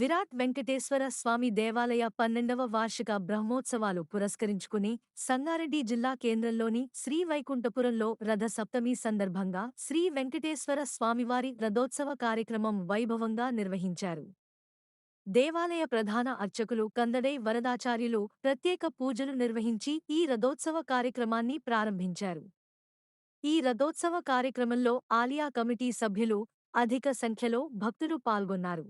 విరాట్ వెంకటేశ్వర స్వామి దేవాలయ పన్నెండవ వార్షిక బ్రహ్మోత్సవాలు పురస్కరించుకుని సంగారెడ్డి జిల్లా కేంద్రంలోని శ్రీ వైకుంఠపురంలో రథ సప్తమి సందర్భంగా శ్రీ వెంకటేశ్వర స్వామివారి రథోత్సవ కార్యక్రమం వైభవంగా నిర్వహించారు. దేవాలయ ప్రధాన అర్చకులు కందడై వరదాచార్యులు ప్రత్యేక పూజలు నిర్వహించి ఈ రథోత్సవ కార్యక్రమాన్ని ప్రారంభించారు. ఈ రథోత్సవ కార్యక్రమంలో ఆలియా కమిటీ సభ్యులు అధిక సంఖ్యలో భక్తులు పాల్గొన్నారు.